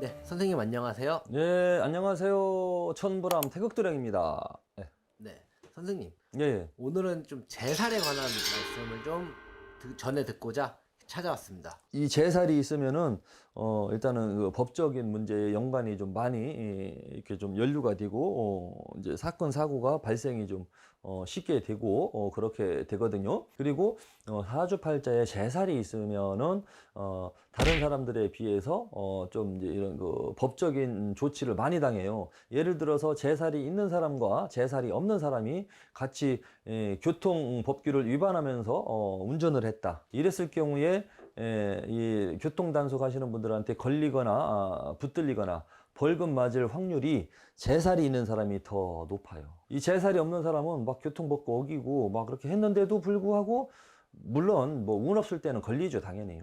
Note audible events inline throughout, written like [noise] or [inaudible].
네, 선생님 안녕하세요. 네, 안녕하세요. 천부람 태극도령입니다. 네, 네, 선생님 예, 예. 오늘은 좀 제살에 관한 말씀을 좀 듣- 전해 듣고자 찾아왔습니다. 이 제살이 있으면은 어 일단은 그 법적인 문제에 연관이 좀 많이 예, 이렇게 좀 연루가 되고 어 이제 사건 사고가 발생이 좀 어 쉽게 되고 어 그렇게 되거든요. 그리고 어 사주팔자에 제살이 있으면은 어 다른 사람들에 비해서 어 좀 이제 이런 그 법적인 조치를 많이 당해요. 예를 들어서 제살이 있는 사람과 제살이 없는 사람이 같이 예, 교통 법규를 위반하면서 어 운전을 했다. 이랬을 경우에 예, 이 교통 단속하시는 분들한테 걸리거나 아, 붙들리거나 벌금 맞을 확률이 재살이 있는 사람이 더 높아요. 이 재살이 없는 사람은 막 교통법규 어기고 막 그렇게 했는데도 불구하고 물론 뭐 운 없을 때는 걸리죠 당연히.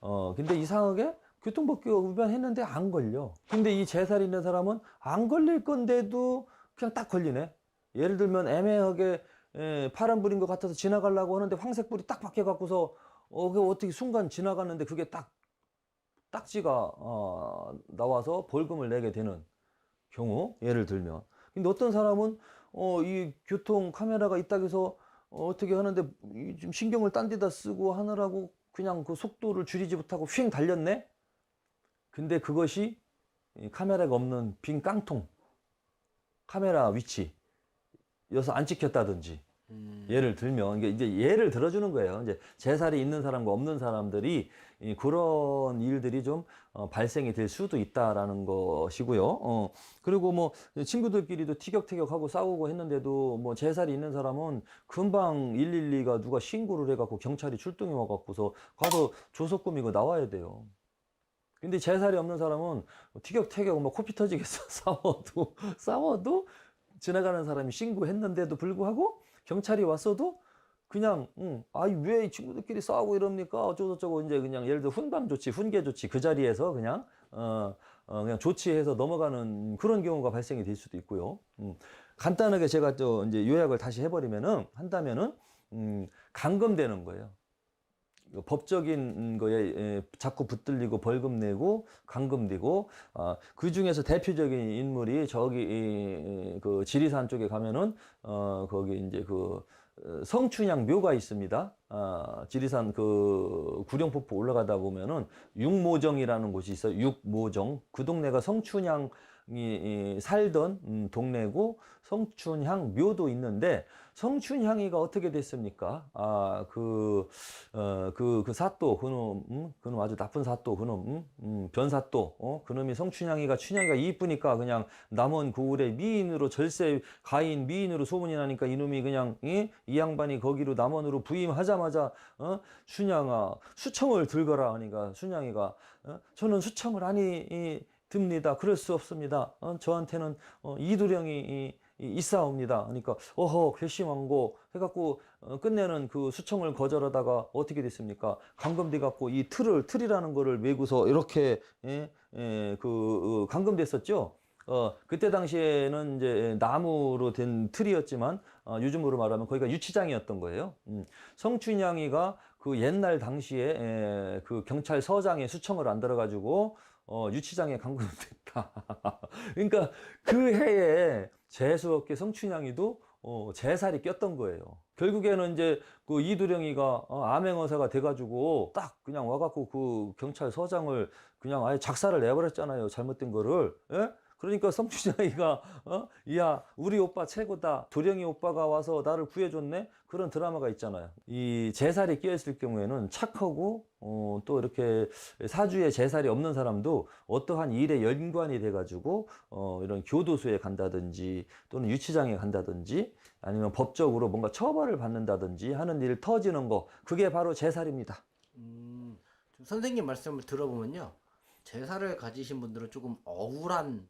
어 근데 이상하게 교통법규 위반했는데 안 걸려. 근데 이 재살이 있는 사람은 안 걸릴 건데도 그냥 딱 걸리네. 예를 들면 애매하게 에, 파란 불인 것 같아서 지나가려고 하는데 황색 불이 딱 바뀌어 갖고서 어, 그 어떻게 순간 지나갔는데 그게 딱 딱지가 어, 나와서 벌금을 내게 되는 경우 예를 들면. 근데 어떤 사람은 어, 이 교통 카메라가 있다고 해서 어, 어떻게 하는데 이좀 신경을 딴 데다 쓰고 하느라고 그냥 그 속도를 줄이지 못하고 휙 달렸네? 근데 그것이 이 카메라가 없는 빈 깡통 카메라 위치 여서 안 찍혔다든지 음, 예를 들면 이제 예를 들어주는 거예요. 이제 재살이 있는 사람과 없는 사람들이 이 그런 일들이 좀 어, 발생이 될 수도 있다라는 것이고요. 어, 그리고 뭐 친구들끼리도 티격태격하고 싸우고 했는데도 뭐 재살이 있는 사람은 금방 112가 누가 신고를 해갖고 경찰이 출동해 와갖고서 가서 조석 꾸미고 나와야 돼요. 근데 재살이 없는 사람은 티격태격 막 코피 터지겠어 [laughs] 싸워도 싸워도 지나가는 사람이 신고했는데도 불구하고 경찰이 왔어도 그냥 응, 아이 왜 친구들끼리 싸우고 이럽니까? 어쩌고저쩌고 이제 그냥 예를 들어 훈방 조치 훈계 조치 그 자리에서 그냥 어, 어 그냥 조치해서 넘어가는 그런 경우가 발생이 될 수도 있고요. 음, 간단하게 제가 또 이제 요약을 다시 해버리면은 한다면은 음, 감금되는 거예요 법적인 거에 에, 자꾸 붙들리고 벌금 내고 감금되고 아, 그 중에서 대표적인 인물이 저기 그 지리산 쪽에 가면은 어 거기 이제 그 어, 성춘향 묘가 있습니다. 아, 지리산 그 구룡폭포 올라가다 보면은 육모정이라는 곳이 있어요. 육모정. 그 동네가 성춘향 이 이, 살던 음, 동네고 성춘향 묘도 있는데 성춘향이가 어떻게 됐습니까? 아, 그, 어, 그, 그 사또, 그놈, 음? 그놈 아주 나쁜 사또, 그놈, 음? 음, 변사또, 어? 그놈이 성춘향이가, 춘향이가 이쁘니까 그냥 남원 고을의 미인으로 절세 가인 미인으로 소문이 나니까 이놈이 그냥, 이, 이 양반이 거기로 남원으로 부임하자마자, 어? 춘향아, 수청을 들거라 하니까 춘향이가, 어? 저는 수청을 아니, 이, 듭니다. 그럴 수 없습니다. 어, 저한테는 어, 이두령이 이, 이, 있사옵니다. 그러니까 어허 괘씸한 거 해갖고 어, 끝내는 그 수청을 거절하다가 어떻게 됐습니까? 감금돼 갖고 이 틀을 틀이라는 거를 메고서 이렇게 예, 예, 그 어, 감금됐었죠. 어 그때 당시에는 이제 나무로 된 틀이었지만 어, 요즘으로 말하면 거기가 유치장이었던 거예요. 음, 성춘향이가 그 옛날 당시에 에, 그 경찰서장의 수청을 안 들어가지고 어, 유치장에 감금됐다. [laughs] 그러니까 그 해에 재수없게 성춘향이도 어, 재살이 꼈던 거예요. 결국에는 이제 그 이두령이가 어, 암행어사가 돼가지고 딱 그냥 와갖고 그 경찰서장을 그냥 아예 작사를 내버렸잖아요. 잘못된 거를. 예? 그러니까 성춘향이가 [laughs] 어? 야 우리 오빠 최고다 도령이 오빠가 와서 나를 구해줬네 그런 드라마가 있잖아요 이 재살이 끼어있을 경우에는 착하고 어, 또 이렇게 사주에 재살이 없는 사람도 어떠한 일에 연관이 돼가지고 어, 이런 교도소에 간다든지 또는 유치장에 간다든지 아니면 법적으로 뭔가 처벌을 받는다든지 하는 일 터지는 거 그게 바로 재살입니다 음, 좀 선생님 말씀을 들어보면요. 제살을 가지신 분들은 조금 억울한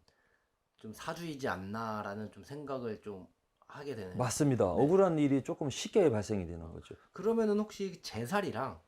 좀 사주이지 않나라는 좀 생각을 좀 하게 되네요. 맞습니다 억울한 일이 조금 쉽게 발생이 되는 거죠 그러면은 혹시 제살이랑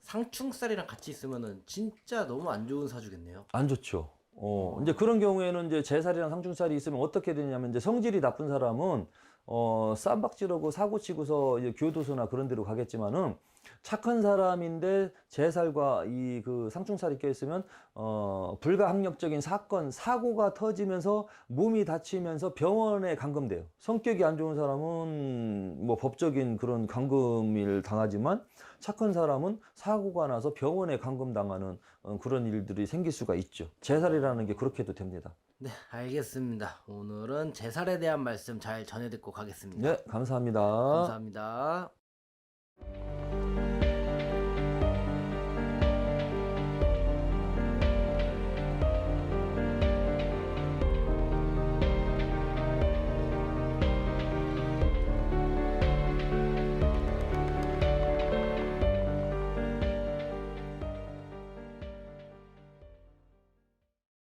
상충살이랑 같이 있으면은 진짜 너무 안 좋은 사주겠네요. 안 좋죠. 어, 이제 그런 경우에는 이제 재살이랑 상충살이 있으면 어떻게 되냐면 이제 성질이 나쁜 사람은 어, 쌈박질하고 사고 치고서 이제 교도소나 그런 데로 가겠지만은 착한 사람인데 제살과 이 그 상충살이 껴 있으면 어 불가항력적인 사건 사고가 터지면서 몸이 다치면서 병원에 감금돼요. 성격이 안 좋은 사람은 뭐 법적인 그런 감금을 당하지만 착한 사람은 사고가 나서 병원에 감금당하는 어, 그런 일들이 생길 수가 있죠. 제살이라는 게 그렇게도 됩니다. 네, 알겠습니다. 오늘은 제살에 대한 말씀 잘 전해 듣고 가겠습니다. 네, 감사합니다. 감사합니다.